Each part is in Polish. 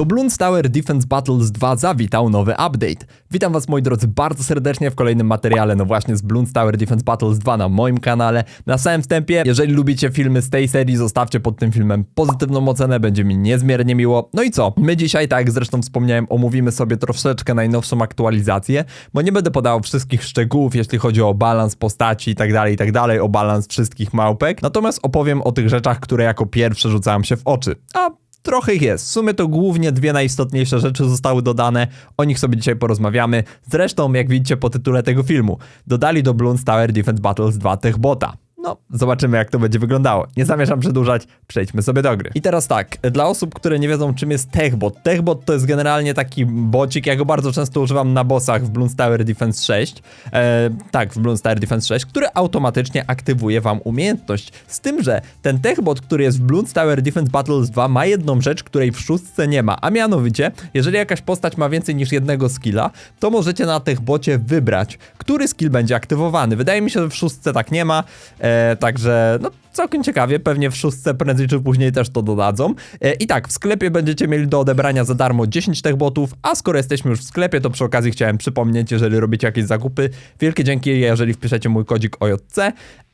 Do Bloons Tower Defense Battles 2 zawitał nowy update. Witam was moi drodzy bardzo serdecznie w kolejnym materiale, no właśnie z Bloons Tower Defense Battles 2 na moim kanale. Na samym wstępie, jeżeli lubicie filmy z tej serii, zostawcie pod tym filmem pozytywną ocenę, będzie mi niezmiernie miło. No i co? My dzisiaj, tak jak zresztą wspomniałem, omówimy sobie troszeczkę najnowszą aktualizację, bo nie będę podawał wszystkich szczegółów, jeśli chodzi o balans postaci i tak dalej, i tak dalej, o balans wszystkich małpek. Natomiast opowiem o tych rzeczach, które jako pierwsze rzucałem się w oczy. A Trochę ich jest. W sumie to głównie dwie najistotniejsze rzeczy zostały dodane. O nich sobie dzisiaj porozmawiamy. Zresztą, jak widzicie po tytule tego filmu, dodali do Bloons Tower Defense Battles 2 Techbota. No, zobaczymy jak to będzie wyglądało. Nie zamierzam przedłużać, przejdźmy sobie do gry. I teraz tak, dla osób, które nie wiedzą czym jest Techbot. Techbot to jest generalnie taki bocik, ja go bardzo często używam na bossach w Bloons Tower Defense 6. E, tak, w Bloons Tower Defense 6, który automatycznie aktywuje wam umiejętność. Z tym, że ten Techbot, który jest w Bloons Tower Defense Battles 2 ma jedną rzecz, której w szóstce nie ma, a mianowicie, jeżeli jakaś postać ma więcej niż jednego skilla, to możecie na Techbocie wybrać, który skill będzie aktywowany. Wydaje mi się, że w szóstce tak nie ma. E, E, także no całkiem ciekawie, pewnie w szóstce prędzej czy później też to dodadzą. E, I tak, w sklepie będziecie mieli do odebrania za darmo 10 tych botów, a skoro jesteśmy już w sklepie, to przy okazji chciałem przypomnieć, jeżeli robicie jakieś zakupy, wielkie dzięki, jeżeli wpiszecie mój kodzik OJC.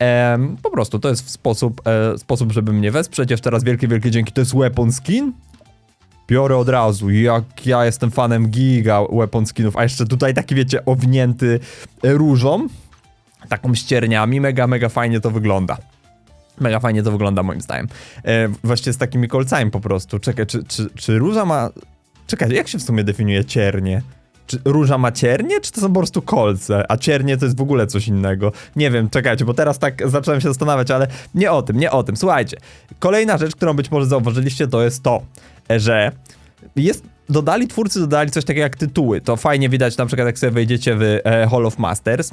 E, po prostu to jest sposób, e, sposób, żeby mnie wesprzeć. Jeszcze raz wielkie, wielkie dzięki. To jest Weapon Skin. Biorę od razu, jak ja jestem fanem giga weapon skinów, a jeszcze tutaj taki wiecie, ownięty różą taką ścierniami, mega, mega fajnie to wygląda. Mega fajnie to wygląda moim zdaniem. E, właśnie z takimi kolcami po prostu. Czekaj, czy, czy, czy róża ma... Czekaj, jak się w sumie definiuje ciernie? Czy róża ma ciernie, czy to są po prostu kolce? A ciernie to jest w ogóle coś innego. Nie wiem, czekajcie, bo teraz tak zacząłem się zastanawiać, ale nie o tym, nie o tym. Słuchajcie, kolejna rzecz, którą być może zauważyliście, to jest to, że jest dodali, twórcy dodali coś takiego jak tytuły. To fajnie widać na przykład jak sobie wejdziecie w e, Hall of Masters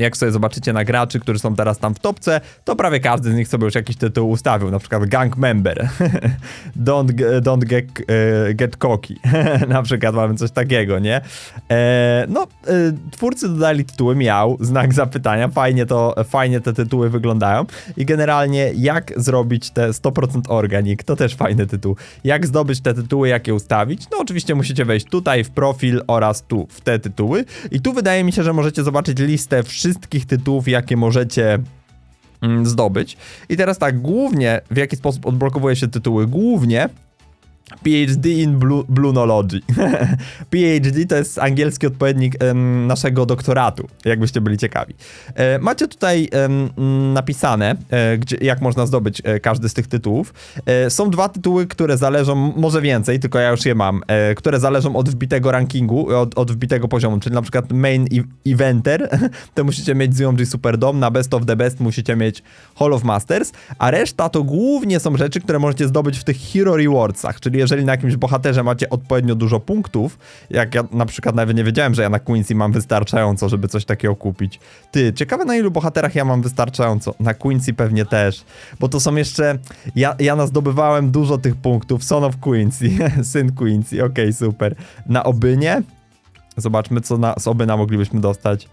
jak sobie zobaczycie na graczy, którzy są teraz tam w topce, to prawie każdy z nich sobie już jakiś tytuł ustawił, na przykład Gang Member, Don't, don't get, uh, get cocky, na przykład mamy coś takiego, nie? E, no, e, twórcy dodali tytuły, miał, znak zapytania, fajnie to, fajnie te tytuły wyglądają i generalnie jak zrobić te 100% organik, to też fajny tytuł. Jak zdobyć te tytuły, jak je ustawić? No oczywiście musicie wejść tutaj w profil oraz tu w te tytuły i tu wydaje mi się, że możecie zobaczyć listę wszystkich wszystkich tytułów, jakie możecie mm, zdobyć. I teraz tak, głównie w jaki sposób odblokowuje się tytuły? Głównie PhD in Blue, Blunology. PhD to jest angielski odpowiednik um, naszego doktoratu, jakbyście byli ciekawi. E, macie tutaj um, napisane, e, gdzie, jak można zdobyć e, każdy z tych tytułów. E, są dwa tytuły, które zależą, może więcej, tylko ja już je mam, e, które zależą od wbitego rankingu, od, od wbitego poziomu, czyli na przykład main eventer, to musicie mieć Super Superdome, na best of the best musicie mieć Hall of Masters, a reszta to głównie są rzeczy, które możecie zdobyć w tych Hero Rewardsach, czyli jeżeli na jakimś bohaterze macie odpowiednio dużo punktów, jak ja na przykład nawet nie wiedziałem, że ja na Quincy mam wystarczająco, żeby coś takiego kupić. Ty, ciekawe na ilu bohaterach ja mam wystarczająco. Na Quincy pewnie też, bo to są jeszcze... Ja, ja nazdobywałem dużo tych punktów. Son of Quincy, syn Quincy, okej, okay, super. Na Obynie? Zobaczmy, co na, z Obyna moglibyśmy dostać.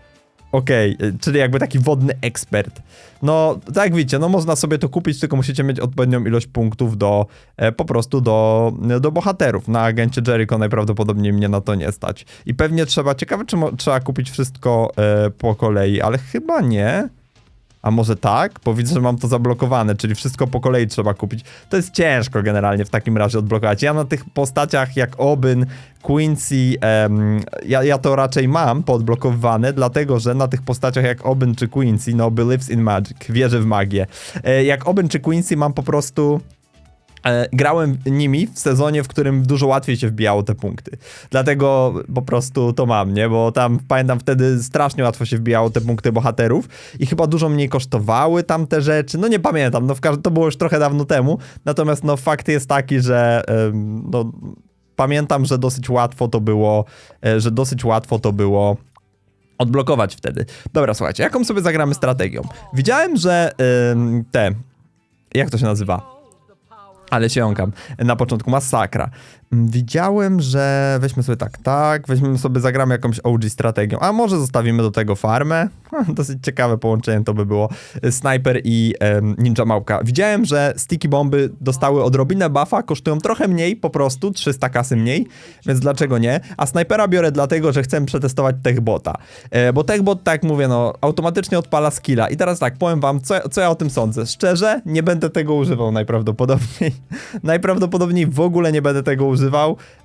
Okej, okay, czyli jakby taki wodny ekspert. No, tak widzicie, no można sobie to kupić, tylko musicie mieć odpowiednią ilość punktów do, e, po prostu do, do bohaterów. Na agencie Jericho najprawdopodobniej mnie na to nie stać. I pewnie trzeba, ciekawe czy trzeba kupić wszystko e, po kolei, ale chyba nie. A może tak? Bo widzę, że mam to zablokowane, czyli wszystko po kolei trzeba kupić. To jest ciężko generalnie w takim razie odblokować. Ja na tych postaciach jak Obyn, Quincy, um, ja, ja to raczej mam podblokowane, dlatego że na tych postaciach jak Obyn czy Quincy, no believes in magic, wierzę w magię. E, jak Obyn czy Quincy mam po prostu grałem nimi w sezonie, w którym dużo łatwiej się wbijało te punkty. Dlatego po prostu to mam, nie? Bo tam pamiętam wtedy strasznie łatwo się wbijało te punkty bohaterów i chyba dużo mniej kosztowały tam te rzeczy. No nie pamiętam, no w każdym to było już trochę dawno temu. Natomiast no fakt jest taki, że no pamiętam, że dosyć łatwo to było, e, że dosyć łatwo to było odblokować wtedy. Dobra, słuchajcie, jaką sobie zagramy strategią? Widziałem, że te jak to się nazywa? Ale się jąkam. Na początku masakra. Mm, Widziałem, że weźmy sobie tak, tak, weźmiemy sobie, zagramy jakąś OG strategią, a może zostawimy do tego farmę. Dosyć ciekawe połączenie to by było. Y, Sniper i em, Ninja Małpka. Widziałem, że sticky bomby dostały odrobinę buffa, kosztują trochę mniej po prostu, 300 kasy mniej, więc dlaczego nie? A Snipera biorę dlatego, że chcę przetestować techbota. E, bo techbot, tak jak mówię, no, automatycznie odpala skilla. I teraz tak, powiem wam, co, co ja o tym sądzę. Szczerze, nie będę tego używał najprawdopodobniej. najprawdopodobniej w ogóle nie będę tego używał,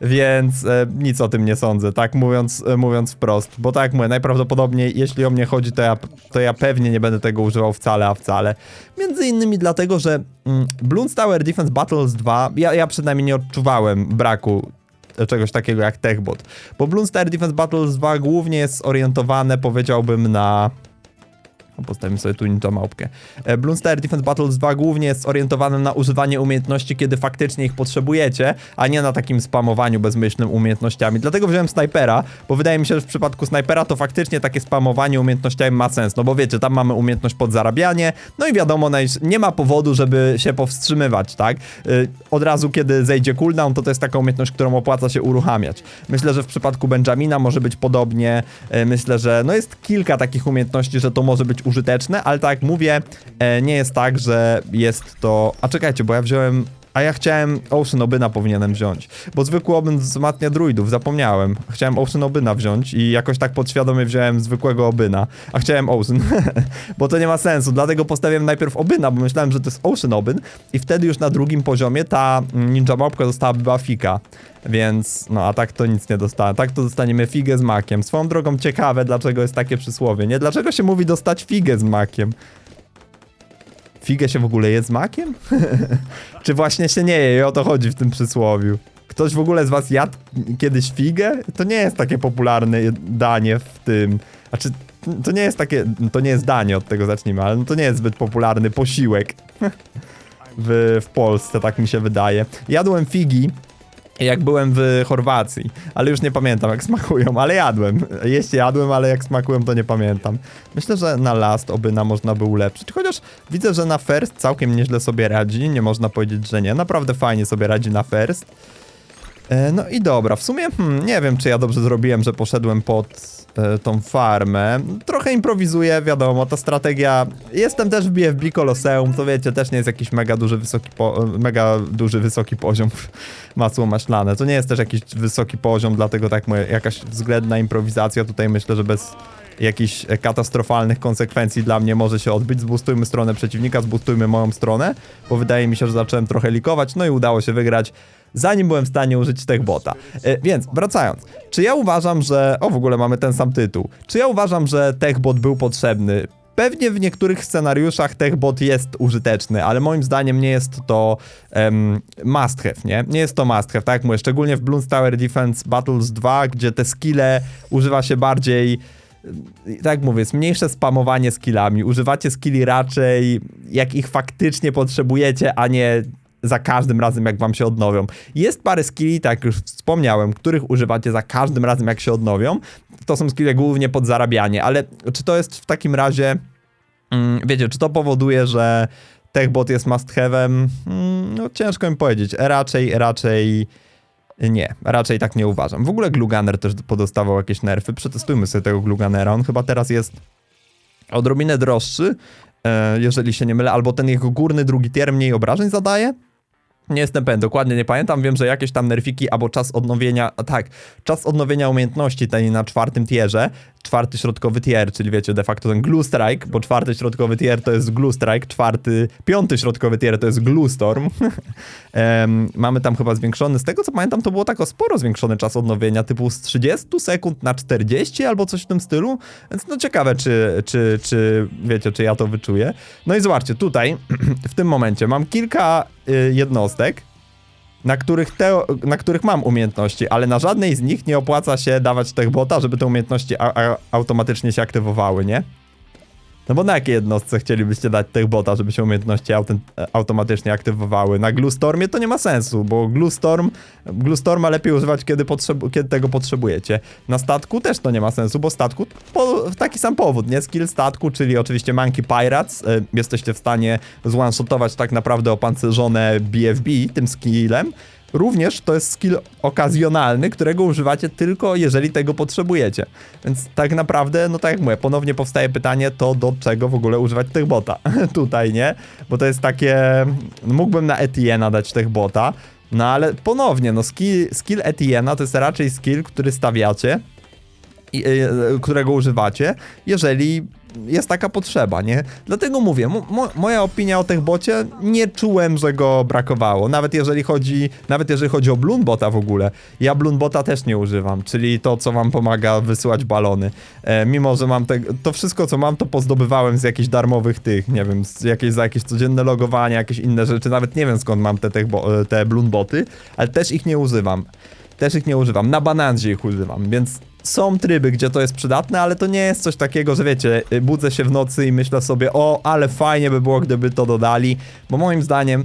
więc e, nic o tym nie sądzę, tak mówiąc, e, mówiąc wprost. Bo tak jak mówię, najprawdopodobniej, jeśli o mnie chodzi, to ja, to ja pewnie nie będę tego używał wcale, a wcale. Między innymi dlatego, że mm, Bloons Tower Defense Battles 2, ja, ja przynajmniej nie odczuwałem braku czegoś takiego jak TechBot. Bo Bloons Tower Defense Battles 2 głównie jest zorientowane, powiedziałbym, na... No, Postawimy sobie tu ninja małpkę. E, Bloons Tower Defense Battles 2 głównie jest zorientowane na używanie umiejętności, kiedy faktycznie ich potrzebujecie, a nie na takim spamowaniu bezmyślnym umiejętnościami. Dlatego wziąłem snajpera, bo wydaje mi się, że w przypadku snajpera to faktycznie takie spamowanie umiejętnościami ma sens. No bo wiecie, tam mamy umiejętność pod zarabianie, no i wiadomo, naj- nie ma powodu, żeby się powstrzymywać, tak? Y, Od razu, kiedy zejdzie cooldown, to to jest taka umiejętność, którą opłaca się uruchamiać. Myślę, że w przypadku Benjamina może być podobnie. Y, Myślę, że no jest kilka takich umiejętności, że to może być użyteczne, ale tak mówię, e, nie jest tak, że jest to... A czekajcie, bo ja wziąłem... A ja chciałem Ocean Obyna powinienem wziąć, bo zwykły Obyn wzmacnia druidów, zapomniałem. Chciałem Ocean Obyna wziąć i jakoś tak podświadomie wziąłem zwykłego Obyna, a chciałem Ocean, bo to nie ma sensu, dlatego postawiłem najpierw Obyna, bo myślałem, że to jest Ocean Obyn i wtedy już na drugim poziomie ta Ninja Małpka dostała buffika, więc no a tak to nic nie dostałem, tak to dostaniemy figę z makiem. Swoją drogą ciekawe, dlaczego jest takie przysłowie, nie? Dlaczego się mówi dostać figę z makiem? Figę się w ogóle je z makiem? Czy właśnie się nie je i o to chodzi w tym przysłowiu? Ktoś w ogóle z was jadł kiedyś figę? To nie jest takie popularne danie w tym. Znaczy, to nie jest takie. To nie jest danie, od tego zacznijmy, ale no to nie jest zbyt popularny posiłek w, w Polsce, tak mi się wydaje. Jadłem figi. Jak byłem w Chorwacji, ale już nie pamiętam jak smakują, ale jadłem. Jeść jadłem, ale jak smakują to nie pamiętam. Myślę, że na last obyna można by ulepszyć, chociaż widzę, że na first całkiem nieźle sobie radzi, nie można powiedzieć, że nie. Naprawdę fajnie sobie radzi na first. E, No i dobra, w sumie hmm, nie wiem, czy ja dobrze zrobiłem, że poszedłem pod tą farmę. Trochę improwizuję, wiadomo, ta strategia... Jestem też w BFB Colosseum, to wiecie, też nie jest jakiś mega duży, wysoki, po... mega duży, wysoki poziom masło maślane. To nie jest też jakiś wysoki poziom, dlatego tak mówię, jakaś względna improwizacja tutaj myślę, że bez jakichś e, katastrofalnych konsekwencji dla mnie może się odbyć. Zbustujmy stronę przeciwnika, zbustujmy moją stronę, bo wydaje mi się, że zacząłem trochę likować, no i udało się wygrać, zanim byłem w stanie użyć techbota. E, więc, wracając, czy ja uważam, że... O, w ogóle mamy ten sam tytuł. Czy ja uważam, że techbot był potrzebny? Pewnie w niektórych scenariuszach techbot jest użyteczny, ale moim zdaniem nie jest to um, must have, nie? Nie jest to must have, tak jak mówię, szczególnie w Bloons Tower Defense Battles 2, gdzie te skille używa się bardziej tak jak mówię, jest mniejsze spamowanie skillami. Używacie skilli raczej jak ich faktycznie potrzebujecie, a nie za każdym razem jak wam się odnowią. Jest parę skilli, tak jak już wspomniałem, których używacie za każdym razem jak się odnowią. To są skille głównie pod zarabianie, ale czy to jest w takim razie, mm, wiecie, czy to powoduje, że techbot jest must have'em? Mm, no ciężko mi powiedzieć. Raczej, raczej nie, raczej tak nie uważam. W ogóle Gluganer też podostawał jakieś nerfy. Przetestujmy sobie tego Gluganera. On chyba teraz jest odrobinę droższy, e, jeżeli się nie mylę, albo ten jego górny drugi tier mniej obrażeń zadaje. Nie jestem pewien, dokładnie nie pamiętam. Wiem, że jakieś tam nerfiki albo czas odnowienia. a Tak, czas odnowienia umiejętności tej na czwartym tierze. Czwarty środkowy tier, czyli wiecie, de facto ten Glue Strike, bo czwarty środkowy tier to jest Glue Strike, czwarty, piąty środkowy tier to jest Glue Storm. Mamy tam chyba zwiększony, z tego co pamiętam, to było tak o sporo zwiększony czas odnowienia, typu z 30 sekund na 40 albo coś w tym stylu. Więc no ciekawe, czy, czy, czy wiecie, czy ja to wyczuję. No i zobaczcie, tutaj w tym momencie mam kilka y, jednostek, na których, te, na których mam umiejętności, ale na żadnej z nich nie opłaca się dawać techbota, żeby te umiejętności automatycznie się aktywowały, nie? No bo na jakiej jednostce chcielibyście dać techbota, żeby się umiejętności automatycznie aktywowały? Na Glustormie to nie ma sensu, bo Glustorm, Glustorma lepiej używać, kiedy, kiedy tego potrzebujecie. Na statku też to nie ma sensu, bo statku po, taki sam powód, nie? Skill statku, czyli oczywiście Monkey Pirates. E, jesteście w stanie zone-shotować tak naprawdę opancerzone BFB tym skillem. Również to jest skill okazjonalny, którego używacie tylko jeżeli tego potrzebujecie. Więc tak naprawdę, no tak jak mówię, ponownie powstaje pytanie, to do czego w ogóle używać tych bota? Tutaj, nie? Bo to jest takie, mógłbym na Etienne dać tych bota, no ale ponownie, no skill, skill Etienne'a to jest raczej skill, który stawiacie, i, e, którego używacie, jeżeli jest taka potrzeba, nie? Dlatego mówię, mo, mo, moja opinia o tych bocie, nie czułem, że go brakowało. Nawet jeżeli chodzi, nawet jeżeli chodzi o Bloonbota w ogóle. Ja Bloonbota też nie używam, czyli to, co wam pomaga wysyłać balony. E, mimo, że mam te, to wszystko, co mam, to pozdobywałem z jakichś darmowych tych, nie wiem, z jakieś, za jakieś codzienne logowanie, jakieś inne rzeczy. Nawet nie wiem, skąd mam te, te, te Bloonboty, ale też ich nie używam. Też ich nie używam. Na bananzie ich używam, więc są tryby, gdzie to jest przydatne, ale to nie jest coś takiego, że wiecie, y, budzę się w nocy i myślę sobie, o, ale fajnie by było, gdyby to dodali, bo moim zdaniem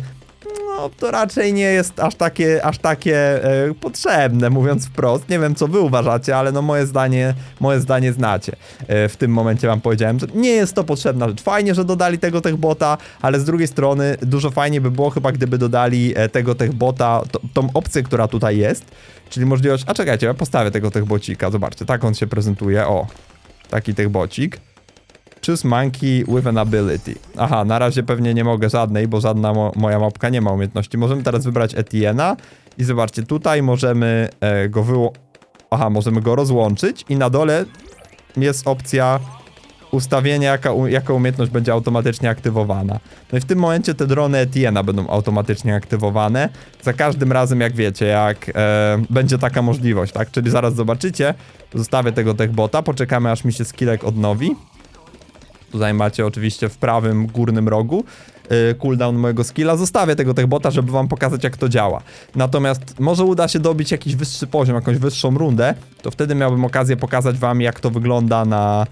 no, to raczej nie jest aż takie, aż takie e, potrzebne, mówiąc wprost. Nie wiem, co wy uważacie, ale no moje zdanie, moje zdanie znacie. E, w tym momencie wam powiedziałem, że nie jest to potrzebna rzecz. Fajnie, że dodali tego techbota, ale z drugiej strony dużo fajniej by było chyba, gdyby dodali e, tego techbota, to, tą opcję, która tutaj jest, czyli możliwość, a czekajcie, ja postawię tego techbocika, zobaczcie, tak on się prezentuje, o, taki techbocik. Choose monkey with an ability. Aha, na razie pewnie nie mogę żadnej, bo żadna mo moja mapka nie ma umiejętności. Możemy teraz wybrać Etienne'a i zobaczcie, tutaj możemy e, go wyło... Aha, możemy go rozłączyć i na dole jest opcja ustawienia, jaka, jaka umiejętność będzie automatycznie aktywowana. No i w tym momencie te drony Etienne'a będą automatycznie aktywowane. Za każdym razem, jak wiecie, jak e, będzie taka możliwość, tak? Czyli zaraz zobaczycie, zostawię tego techbota, poczekamy aż mi się skillek odnowi. Tutaj macie oczywiście w prawym górnym rogu yy, cooldown mojego skilla. Zostawię tego techbota, żeby wam pokazać jak to działa. Natomiast może uda się dobić jakiś wyższy poziom, jakąś wyższą rundę, to wtedy miałbym okazję pokazać wam jak to wygląda na...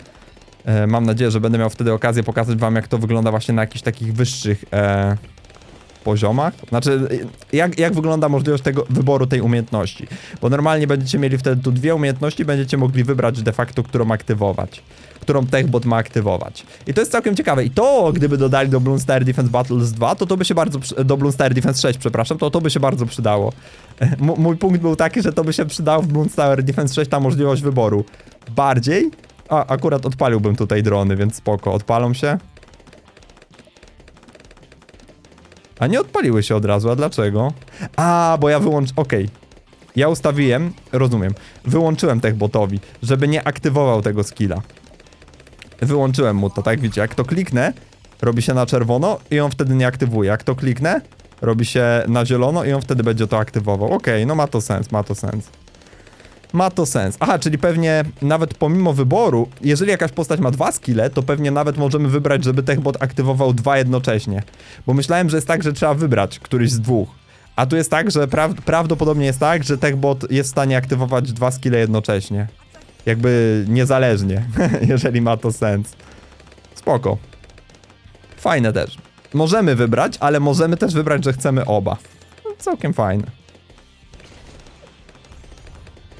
e, mam nadzieję, że będę miał wtedy okazję pokazać wam jak to wygląda właśnie na jakichś takich wyższych e, poziomach. Znaczy, jak, jak wygląda możliwość tego wyboru tej umiejętności. Bo normalnie będziecie mieli wtedy tu dwie umiejętności, będziecie mogli wybrać de facto, którą aktywować którą TechBot ma aktywować. I to jest całkiem ciekawe. I to, gdyby dodali do Bloon Star Defense Battles 2, to to by się bardzo, do Bloon Star Defense 6, przepraszam, to to by się bardzo przydało. M- mój punkt był taki, że to by się przydało w Bloon Star Defense 6 ta możliwość wyboru. Bardziej, a akurat odpaliłbym tutaj drony, więc spoko, odpalą się. A nie odpaliły się od razu, a dlaczego? A, bo ja wyłącz... okej. Ja ustawiłem, rozumiem, wyłączyłem techbotowi, żeby nie aktywował tego skilla. Wyłączyłem mu to, tak? Widzicie, jak to kliknę, robi się na czerwono i on wtedy nie aktywuje. Jak to kliknę, robi się na zielono i on wtedy będzie to aktywował. Okej, no ma to sens, ma to sens. Ma to sens. Aha, czyli pewnie nawet pomimo wyboru, jeżeli jakaś postać ma dwa skille, to pewnie nawet możemy wybrać, żeby techbot aktywował dwa jednocześnie. Bo myślałem, że jest tak, że trzeba wybrać któryś z dwóch. A tu jest tak, że pra prawdopodobnie jest tak, że techbot jest w stanie aktywować dwa skille jednocześnie. Jakby niezależnie, jeżeli ma to sens. Spoko. Fajne też. Możemy wybrać, ale możemy też wybrać, że chcemy oba. Całkiem fajne.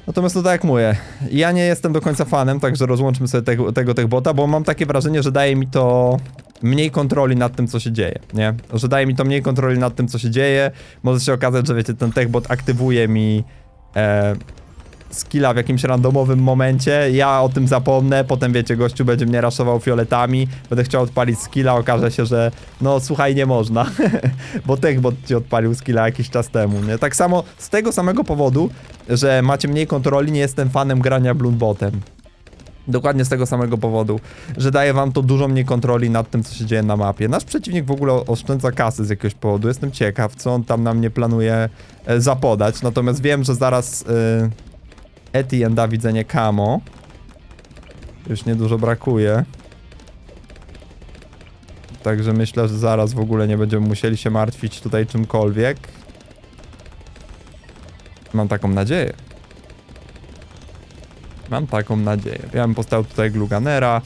Natomiast to tak jak mówię, ja nie jestem do końca fanem, także rozłączmy sobie tego, tego techbota, bo mam takie wrażenie, że daje mi to mniej kontroli nad tym, co się dzieje, nie? Że daje mi to mniej kontroli nad tym, co się dzieje. Może się okazać, że wiecie, ten techbot aktywuje mi e, skilla w jakimś randomowym momencie, ja o tym zapomnę, potem wiecie, gościu będzie mnie raszował fioletami, będę chciał odpalić skilla, okaże się, że no słuchaj, nie można, bo techbot ci odpalił skilla jakiś czas temu, nie? Tak samo z tego samego powodu, że macie mniej kontroli, nie jestem fanem grania Bloodbotem. Dokładnie z tego samego powodu, że daje wam to dużo mniej kontroli nad tym, co się dzieje na mapie. Nasz przeciwnik w ogóle oszczędza kasy z jakiegoś powodu. Jestem ciekaw, co on tam na mnie planuje e, zapodać. Natomiast wiem, że zaraz e, Etienne da widzenie Kamo. Już niedużo brakuje. Także myślę, że zaraz w ogóle nie będziemy musieli się martwić tutaj czymkolwiek. Mam taką nadzieję. Mam taką nadzieję. Ja bym postawił tutaj Gluganera.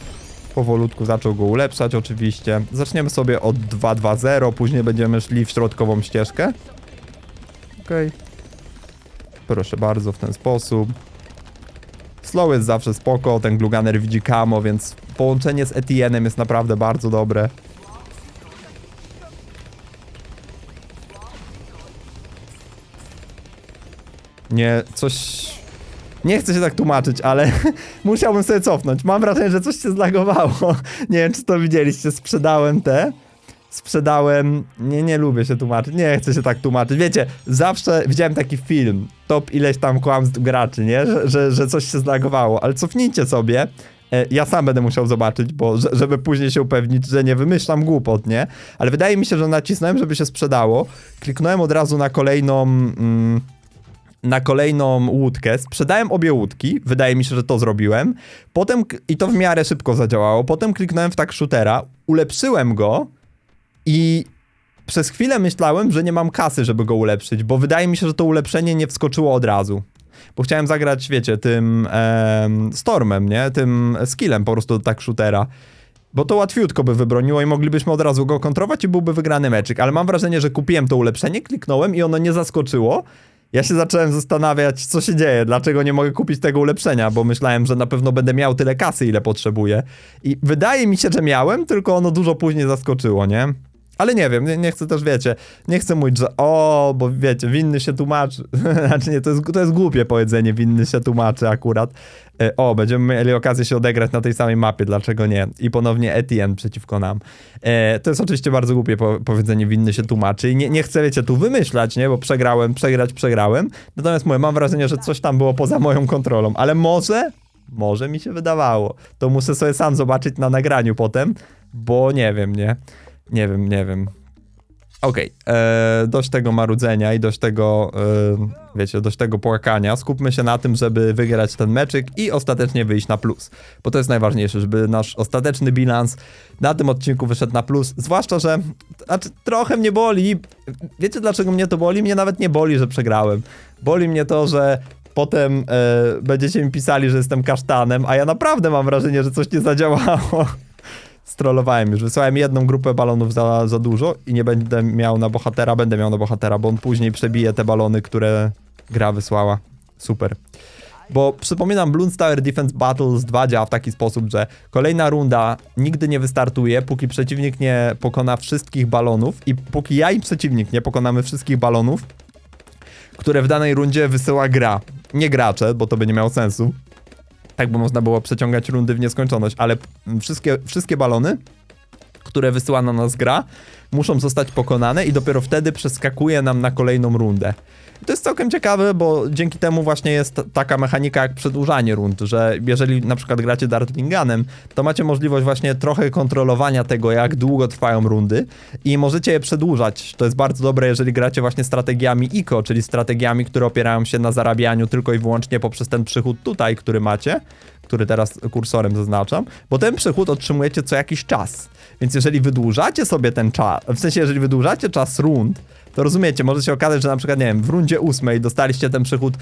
Powolutku zaczął go ulepszać oczywiście. Zaczniemy sobie od 2-2-0, później będziemy szli w środkową ścieżkę. Okej. Proszę bardzo, w ten sposób. Slow jest zawsze spoko, ten Gluganer widzi Kamo, więc połączenie z Etienne'em jest naprawdę bardzo dobre. Nie, coś... Nie chcę się tak tłumaczyć, ale musiałbym sobie cofnąć. Mam wrażenie, że coś się zlagowało. Nie wiem, czy to widzieliście. Sprzedałem te. Sprzedałem. Nie, nie lubię się tłumaczyć. Nie chcę się tak tłumaczyć. Wiecie, zawsze widziałem taki film. Top ileś tam kłamstw graczy, nie? Że, że, że coś się zlagowało. Ale cofnijcie sobie. E, Ja sam będę musiał zobaczyć, bo że- żeby później się upewnić, że nie wymyślam głupot, nie? Ale wydaje mi się, że nacisnąłem, żeby się sprzedało. Kliknąłem od razu na kolejną. Mm, na kolejną łódkę. Sprzedałem obie łódki. Wydaje mi się, że to zrobiłem. Potem, i to w miarę szybko zadziałało. Potem kliknąłem w tak shootera, ulepszyłem go i przez chwilę myślałem, że nie mam kasy, żeby go ulepszyć, bo wydaje mi się, że to ulepszenie nie wskoczyło od razu. Bo chciałem zagrać, wiecie, tym em, Stormem, nie? Tym skillem po prostu tak shootera. Bo to łatwiutko by wybroniło i moglibyśmy od razu go kontrować i byłby wygrany meczyk. Ale mam wrażenie, że kupiłem to ulepszenie, kliknąłem i ono nie zaskoczyło. Ja się zacząłem zastanawiać, co się dzieje, dlaczego nie mogę kupić tego ulepszenia, bo myślałem, że na pewno będę miał tyle kasy, ile potrzebuję. I wydaje mi się, że miałem, tylko ono dużo później zaskoczyło, nie? Ale nie wiem, nie, nie chcę też, wiecie, nie chcę mówić, że o, bo wiecie, winny się tłumaczy. znaczy nie, to jest, to jest głupie powiedzenie, winny się tłumaczy akurat. E, o, będziemy mieli okazję się odegrać na tej samej mapie, dlaczego nie? I ponownie Etienne przeciwko nam. E, to jest oczywiście bardzo głupie po powiedzenie, winny się tłumaczy i nie, nie chcę, wiecie, tu wymyślać, nie? Bo przegrałem, przegrać, przegrałem. Natomiast mówię, mam wrażenie, że coś tam było poza moją kontrolą, ale może, może mi się wydawało. To muszę sobie sam zobaczyć na nagraniu potem, bo nie wiem, nie? Nie wiem, nie wiem. Okej, e, dość tego marudzenia i dość tego, e, wiecie, dość tego płakania. Skupmy się na tym, żeby wygrać ten meczyk i ostatecznie wyjść na plus. Bo to jest najważniejsze, żeby nasz ostateczny bilans na tym odcinku wyszedł na plus. Zwłaszcza, że znaczy, trochę mnie boli. Wiecie dlaczego mnie to boli? Mnie nawet nie boli, że przegrałem. Boli mnie to, że potem e, będziecie mi pisali, że jestem kasztanem, a ja naprawdę mam wrażenie, że coś nie zadziałało. Strollowałem już. Wysłałem jedną grupę balonów za, za dużo i nie będę miał na bohatera, będę miał na bohatera, bo on później przebije te balony, które gra wysłała. Super. Bo przypominam, Bloons Tower Defense Battles 2 działa w taki sposób, że kolejna runda nigdy nie wystartuje, póki przeciwnik nie pokona wszystkich balonów i póki ja i przeciwnik nie pokonamy wszystkich balonów, które w danej rundzie wysyła gra. Nie gracze, bo to by nie miało sensu. Tak by można było przeciągać rundy w nieskończoność, ale wszystkie, wszystkie balony, które wysyła na nas gra, muszą zostać pokonane i dopiero wtedy przeskakuje nam na kolejną rundę. To jest całkiem ciekawe, bo dzięki temu właśnie jest taka mechanika jak przedłużanie rund, że jeżeli na przykład gracie Dartlinganem, to macie możliwość właśnie trochę kontrolowania tego, jak długo trwają rundy i możecie je przedłużać. To jest bardzo dobre, jeżeli gracie właśnie strategiami ICO, czyli strategiami, które opierają się na zarabianiu tylko i wyłącznie poprzez ten przychód tutaj, który macie, który teraz kursorem zaznaczam, bo ten przychód otrzymujecie co jakiś czas. Więc jeżeli wydłużacie sobie ten czas, w sensie jeżeli wydłużacie czas rund, to rozumiecie, może się okazać, że na przykład, nie wiem, w rundzie ósmej dostaliście ten przychód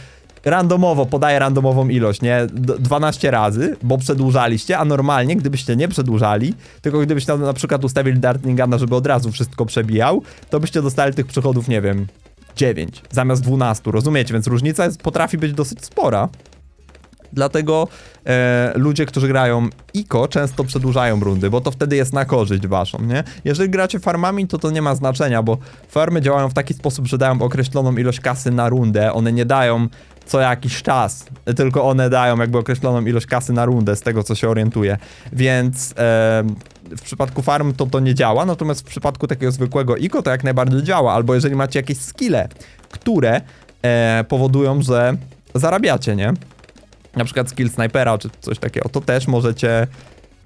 randomowo, podaję randomową ilość, nie? D 12 razy, bo przedłużaliście, a normalnie, gdybyście nie przedłużali, tylko gdybyście na, na przykład ustawili Dartlingana, żeby od razu wszystko przebijał, to byście dostali tych przychodów, nie wiem, 9 zamiast 12, rozumiecie? Więc różnica jest, potrafi być dosyć spora. Dlatego e, ludzie, którzy grają ICO, często przedłużają rundy, bo to wtedy jest na korzyść waszą, nie? Jeżeli gracie farmami, to to nie ma znaczenia, bo farmy działają w taki sposób, że dają określoną ilość kasy na rundę, one nie dają co jakiś czas, tylko one dają jakby określoną ilość kasy na rundę, z tego co się orientuję. Więc e, w przypadku farm to to nie działa, natomiast w przypadku takiego zwykłego ICO to jak najbardziej działa, albo jeżeli macie jakieś skille, które e, powodują, że zarabiacie, nie? Na przykład skill snipera czy coś takiego, to też możecie,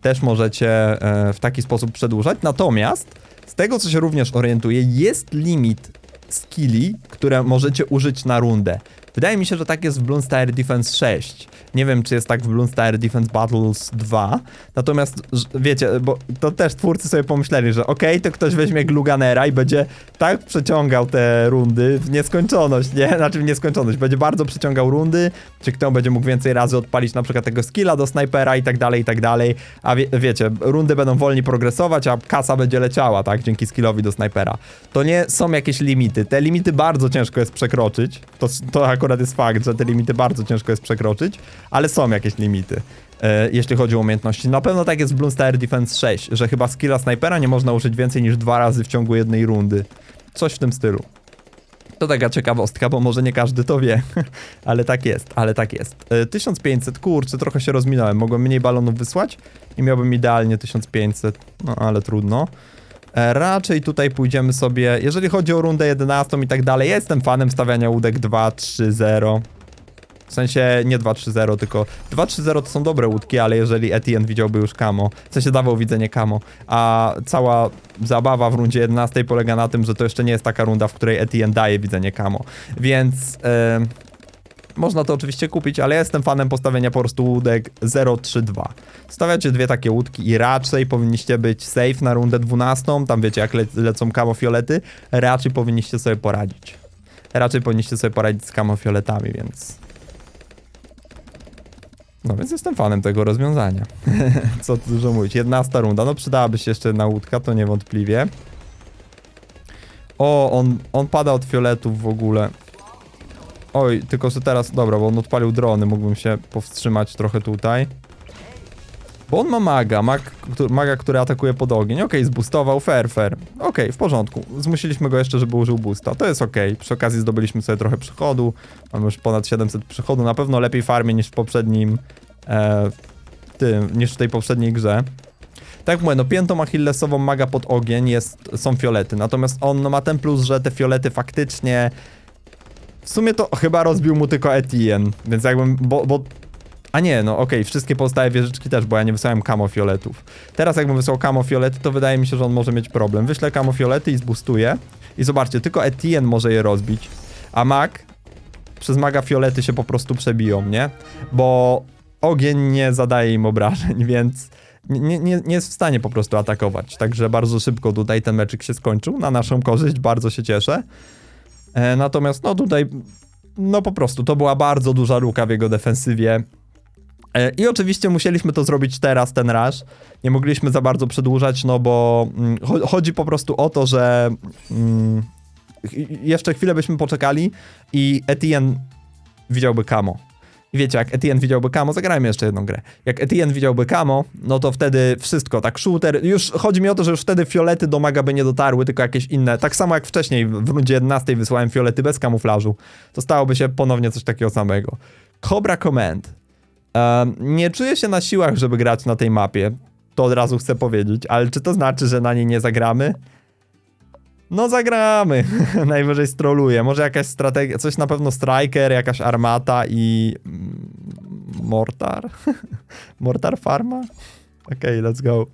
też możecie e, w taki sposób przedłużać. Natomiast z tego, co się również orientuję, jest limit skilli, które możecie użyć na rundę. Wydaje mi się, że tak jest w Bloons Tower Defense 6. Nie wiem, czy jest tak w Bloons Tower Defense Battles 2. Natomiast, wiecie, bo to też twórcy sobie pomyśleli, że okej, to ktoś weźmie Gluganera i będzie tak przeciągał te rundy w nieskończoność, nie? Znaczy w nieskończoność. Będzie bardzo przeciągał rundy, czy kto będzie mógł więcej razy odpalić na przykład tego skilla do snajpera i tak dalej, i tak dalej. A wie, wiecie, rundy będą wolniej progresować, a kasa będzie leciała, tak? Dzięki skillowi do snajpera. To nie są jakieś limity. Te limity bardzo ciężko jest przekroczyć. To, to akurat jest fakt, że te limity bardzo ciężko jest przekroczyć, ale są jakieś limity. e, Jeśli chodzi o umiejętności. Na pewno tak jest w Bloons Tower Defense 6, że chyba skilla snajpera nie można użyć więcej niż dwa razy w ciągu jednej rundy. Coś w tym stylu. To taka ciekawostka, bo może nie każdy to wie, ale tak jest, ale tak jest. E, 1500, kurczę, trochę się rozminąłem. Mogłem mniej balonów wysłać i miałbym idealnie 1500, no ale trudno. E, Raczej tutaj pójdziemy sobie, jeżeli chodzi o rundę 11 i tak dalej, jestem fanem stawiania łódek 2-3-0. W sensie nie 2-3-0, tylko 2-3-0 to są dobre łódki, ale jeżeli Etienne widziałby już Kamo, w sensie dawał widzenie Kamo, a cała zabawa w rundzie 11 polega na tym, że to jeszcze nie jest taka runda, w której Etienne daje widzenie Kamo, więc e, można to oczywiście kupić, ale ja jestem fanem postawienia po prostu łódek 0-3-2. Stawiacie dwie takie łódki i raczej powinniście być safe na rundę 12, tam wiecie jak le lecą Kamo Fiolety, raczej powinniście sobie poradzić. Raczej powinniście sobie poradzić z Kamo Fioletami, więc... No więc jestem fanem tego rozwiązania. Co tu dużo mówić. 11 runda. No przydałaby się jeszcze jedna łódka, to niewątpliwie. O, on, on pada od fioletów w ogóle. Oj, tylko że teraz, dobra, bo on odpalił drony, mógłbym się powstrzymać trochę tutaj. Bo on ma maga, mag, maga, który atakuje pod ogień. Okej, zboostował, fair, fair. Okej, w porządku. Zmusiliśmy go jeszcze, żeby użył boosta. To jest okej. Przy okazji zdobyliśmy sobie trochę przychodu. Mamy już ponad 700 przychodu. Na pewno lepiej farmie niż w poprzednim... E, tym, niż w tej poprzedniej grze. Tak jak mówię, no piętą achillesową maga pod ogień jest, są fiolety. Natomiast on no, ma ten plus, że te fiolety faktycznie... W sumie to chyba rozbił mu tylko Etienne, więc jakbym, bo, bo a nie, no okej, wszystkie pozostałe wieżyczki też, bo ja nie wysłałem kamo fioletów. Teraz jakbym wysłał kamo fiolety, to wydaje mi się, że on może mieć problem. Wyślę kamo fiolety i zbustuję. I zobaczcie, tylko Etienne może je rozbić. A mag przez maga fiolety się po prostu przebiją, nie? Bo ogień nie zadaje im obrażeń, więc nie, nie, nie jest w stanie po prostu atakować. Także bardzo szybko tutaj ten meczyk się skończył. Na naszą korzyść, bardzo się cieszę. E, natomiast no tutaj, no po prostu, to była bardzo duża luka w jego defensywie. E, I oczywiście musieliśmy to zrobić teraz, ten rush. Nie mogliśmy za bardzo przedłużać, no bo mm, cho- chodzi po prostu o to, że mm, jeszcze chwilę byśmy poczekali i Etienne widziałby Kamo. I wiecie, jak Etienne widziałby Kamo, zagrajmy jeszcze jedną grę. Jak Etienne widziałby Kamo, no to wtedy wszystko, tak shooter, już chodzi mi o to, że już wtedy fiolety do maga by nie dotarły, tylko jakieś inne, tak samo jak wcześniej, w rundzie 11 wysłałem fiolety bez kamuflażu, to stałoby się ponownie coś takiego samego. Cobra Command. Em, nie czuję się na siłach, żeby grać na tej mapie, to od razu chcę powiedzieć, ale czy to znaczy, że na niej nie zagramy? No zagramy. Najwyżej stroluję. Może jakaś strategia, coś na pewno striker, jakaś armata i mm, mortar? mortar farma? Okej, let's go.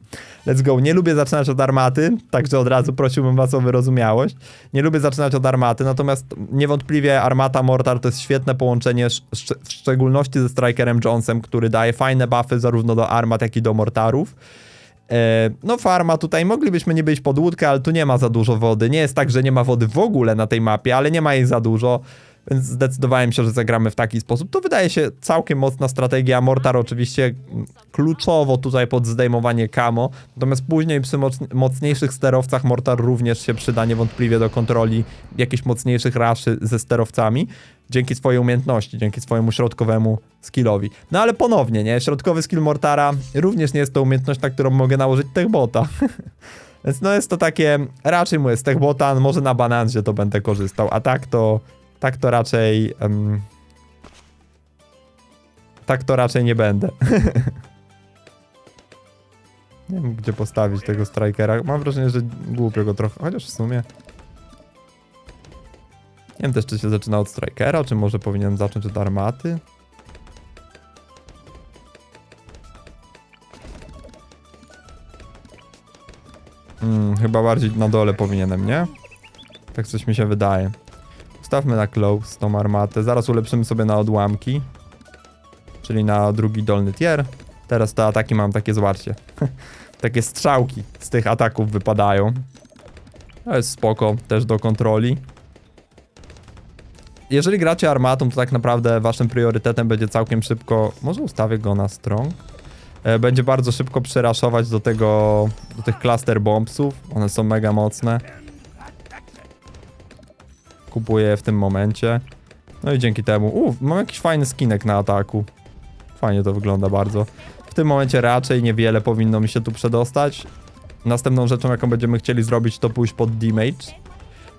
Let's go. Nie lubię zaczynać od armaty, także od razu prosiłbym was o wyrozumiałość. Nie lubię zaczynać od armaty, natomiast niewątpliwie armata mortar to jest świetne połączenie, w szczególności ze strikerem Jonesem, który daje fajne buffy zarówno do armat, jak i do mortarów. E, No farma tutaj moglibyśmy nie być pod łódkę, ale tu nie ma za dużo wody. Nie jest tak, że nie ma wody w ogóle na tej mapie, ale nie ma jej za dużo, więc zdecydowałem się, że zagramy w taki sposób. To wydaje się całkiem mocna strategia. Mortar oczywiście kluczowo tutaj pod zdejmowanie kamo, natomiast później przy moc- mocniejszych sterowcach Mortar również się przyda niewątpliwie do kontroli jakichś mocniejszych raszy ze sterowcami. Dzięki swojej umiejętności, dzięki swojemu środkowemu skillowi. No ale ponownie, nie? Środkowy skill Mortara również nie jest to umiejętność, na którą mogę nałożyć techbota. Więc no jest to takie, raczej mówię, z techbota, może na bananzie to będę korzystał, a tak to, tak to raczej, em, tak to raczej nie będę. nie wiem, gdzie postawić tego strikera. Mam wrażenie, że głupio go trochę, chociaż w sumie... Nie wiem też, czy się zaczyna od strikera, czy może powinienem zacząć od armaty. Hmm, chyba bardziej na dole powinienem, nie? Tak coś mi się wydaje. Ustawmy na close tą armatę. Zaraz ulepszymy sobie na odłamki. Czyli na drugi dolny tier. Teraz te ataki mam takie, zobaczcie. takie strzałki z tych ataków wypadają. To jest spoko, też do kontroli. Jeżeli gracie armatą, to tak naprawdę waszym priorytetem będzie całkiem szybko. Może ustawię go na strong. E, Będzie bardzo szybko przeraszować do tego, do tych cluster bombsów. One są mega mocne. Kupuję w tym momencie. No i dzięki temu. Uff, mam jakiś fajny skinek na ataku. Fajnie to wygląda bardzo. W tym momencie raczej niewiele powinno mi się tu przedostać. Następną rzeczą, jaką będziemy chcieli zrobić, to pójść pod damage.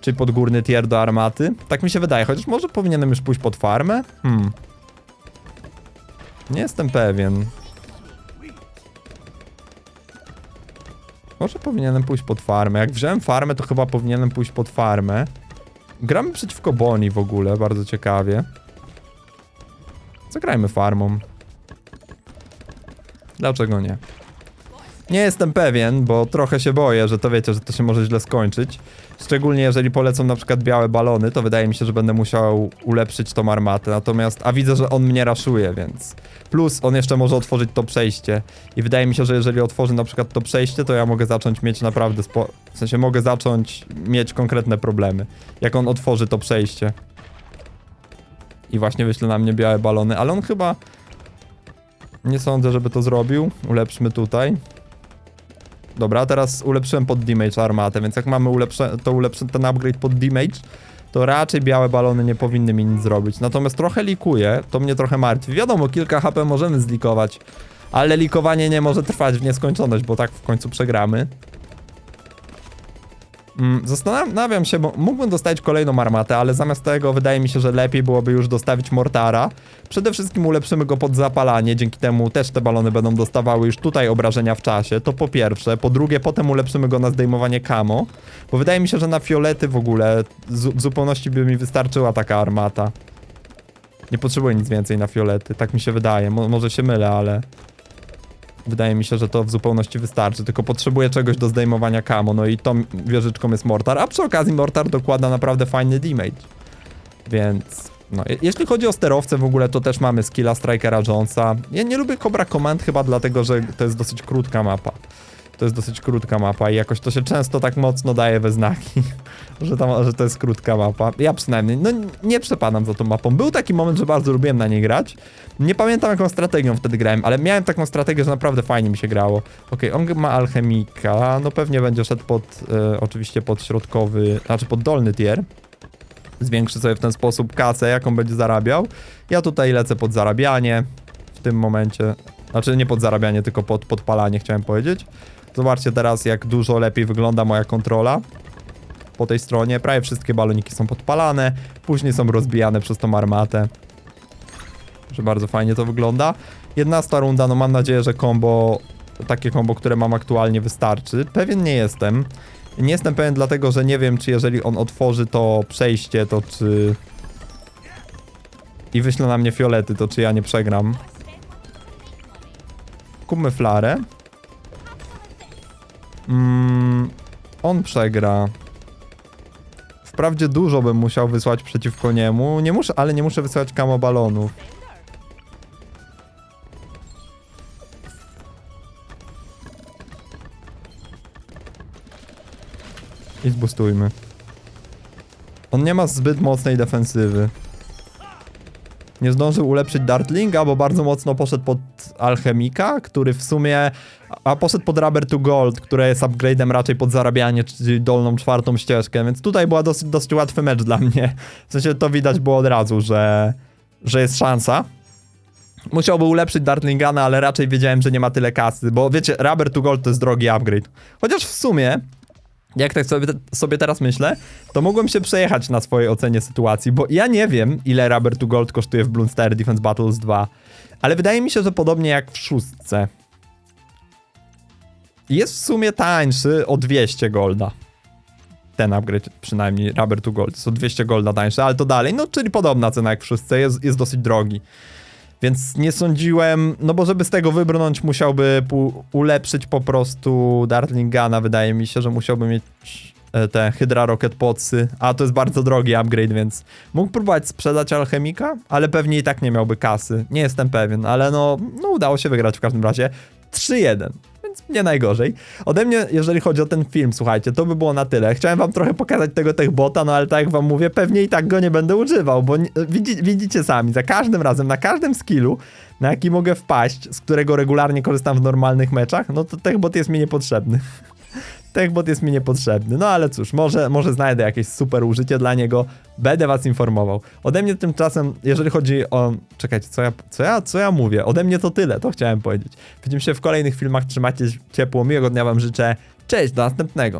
Czyli pod górny tier do armaty. Tak mi się wydaje, chociaż może powinienem już pójść pod farmę? Hmm. Nie jestem pewien. Może powinienem pójść pod farmę. Jak wziąłem farmę, to chyba powinienem pójść pod farmę. Gramy przeciwko Boni w ogóle, bardzo ciekawie. Zagrajmy farmą. Dlaczego nie? Nie jestem pewien, bo trochę się boję, że to wiecie, że to się może źle skończyć. Szczególnie jeżeli polecą na przykład białe balony, to wydaje mi się, że będę musiał ulepszyć tą armatę. Natomiast, a widzę, że on mnie raszuje, więc... Plus on jeszcze może otworzyć to przejście. I wydaje mi się, że jeżeli otworzy na przykład to przejście, to ja mogę zacząć mieć naprawdę spo... W sensie mogę zacząć mieć konkretne problemy. Jak on otworzy to przejście. I właśnie wyśle na mnie białe balony, ale on chyba... Nie sądzę, żeby to zrobił. Ulepszmy tutaj. Dobra, teraz ulepszyłem pod damage armatę, więc jak mamy ulepsze, to ulepszę ten upgrade pod damage, to raczej białe balony nie powinny mi nic zrobić. Natomiast trochę likuje, to mnie trochę martwi. Wiadomo, kilka HP możemy zlikować, ale likowanie nie może trwać w nieskończoność, bo tak w końcu przegramy. Mm, Zastanawiam się, bo mógłbym dostać kolejną armatę, ale zamiast tego wydaje mi się, że lepiej byłoby już dostawić mortara. Przede wszystkim ulepszymy go pod zapalanie, dzięki temu też te balony będą dostawały już tutaj obrażenia w czasie, to po pierwsze. Po drugie, potem ulepszymy go na zdejmowanie camo, bo wydaje mi się, że na fiolety w ogóle w zupełności by mi wystarczyła taka armata. Nie potrzebuję nic więcej na fiolety, tak mi się wydaje. Mo może się mylę, ale... Wydaje mi się, że to w zupełności wystarczy, tylko potrzebuję czegoś do zdejmowania camo, no i tą wieżyczką jest mortar, a przy okazji mortar dokłada naprawdę fajny damage. Więc, no, je- jeśli chodzi o sterowce w ogóle, to też mamy skilla Strikera Jonesa. Ja nie lubię Cobra Command chyba dlatego, że to jest dosyć krótka mapa. To jest dosyć krótka mapa i jakoś to się często tak mocno daje we znaki, że, tam, że to jest krótka mapa. Ja przynajmniej, no nie przepadam za tą mapą. Był taki moment, że bardzo lubiłem na niej grać. Nie pamiętam jaką strategią wtedy grałem, ale miałem taką strategię, że naprawdę fajnie mi się grało. Okej, on ma alchemika, no pewnie będzie szedł pod, e, oczywiście pod środkowy, znaczy pod dolny tier. Zwiększy sobie w ten sposób kasę, jaką będzie zarabiał. Ja tutaj lecę pod zarabianie w tym momencie. Znaczy nie pod zarabianie, tylko pod podpalanie chciałem powiedzieć. Zobaczcie teraz, jak dużo lepiej wygląda moja kontrola. Po tej stronie prawie wszystkie baloniki są podpalane, później są rozbijane przez tą armatę. Że bardzo fajnie to wygląda. 11 runda, no mam nadzieję, że combo, takie combo, które mam aktualnie wystarczy. Pewien nie jestem. Nie jestem pewien dlatego, że nie wiem, czy jeżeli on otworzy to przejście, to czy... I wyśle na mnie fiolety, to czy ja nie przegram. Kupmy flarę. Mm, on przegra. Wprawdzie dużo bym musiał wysłać przeciwko niemu. Nie muszę, ale nie muszę wysyłać kamo balonów. I zbustujmy. On nie ma zbyt mocnej defensywy. Nie zdążył ulepszyć Dartlinga, bo bardzo mocno poszedł pod Alchemika, który w sumie... A poszedł pod Rubber to Gold, które jest upgrade'em raczej pod zarabianie, czyli dolną czwartą ścieżkę, więc tutaj była dosyć, dosyć łatwy mecz dla mnie. W sensie to widać było od razu, że, że jest szansa. Musiałby ulepszyć Dartlingana, ale raczej wiedziałem, że nie ma tyle kasy, bo wiecie, Rubber to Gold to jest drogi upgrade. Chociaż w sumie, jak tak sobie, sobie teraz myślę, to mogłem się przejechać na swojej ocenie sytuacji, bo ja nie wiem, ile Rubber to Gold kosztuje w Bloon Star Defense Battles 2, ale wydaje mi się, że podobnie jak w szóstce. Jest w sumie tańszy o 200 golda. Ten upgrade przynajmniej, Rubber to Gold, jest o 200 golda tańszy, ale to dalej, no czyli podobna cena jak w szóstce, jest, jest dosyć drogi. Więc nie sądziłem, no bo żeby z tego wybrnąć, musiałby ulepszyć po prostu Dartlingana. Wydaje mi się, że musiałby mieć e, te Hydra Rocket Podsy, a to jest bardzo drogi upgrade, więc mógł próbować sprzedać Alchemika, ale pewnie i tak nie miałby kasy. Nie jestem pewien, ale no, no udało się wygrać w każdym razie. 3-1. Więc nie najgorzej. Ode mnie, jeżeli chodzi o ten film, słuchajcie, to by było na tyle. Chciałem wam trochę pokazać tego techbota, no ale tak jak wam mówię, pewnie i tak go nie będę używał, bo nie, widzi, widzicie sami, za każdym razem, na każdym skillu, na jaki mogę wpaść, z którego regularnie korzystam w normalnych meczach, no to techbot jest mi niepotrzebny. Techbot jest mi niepotrzebny, no ale cóż, może, może znajdę jakieś super użycie dla niego, będę was informował. Ode mnie tymczasem, jeżeli chodzi o... Czekajcie, co ja, co ja, co ja mówię? Ode mnie to tyle, to chciałem powiedzieć. Widzimy się w kolejnych filmach, trzymajcie ciepło, miłego dnia wam życzę, cześć, do następnego.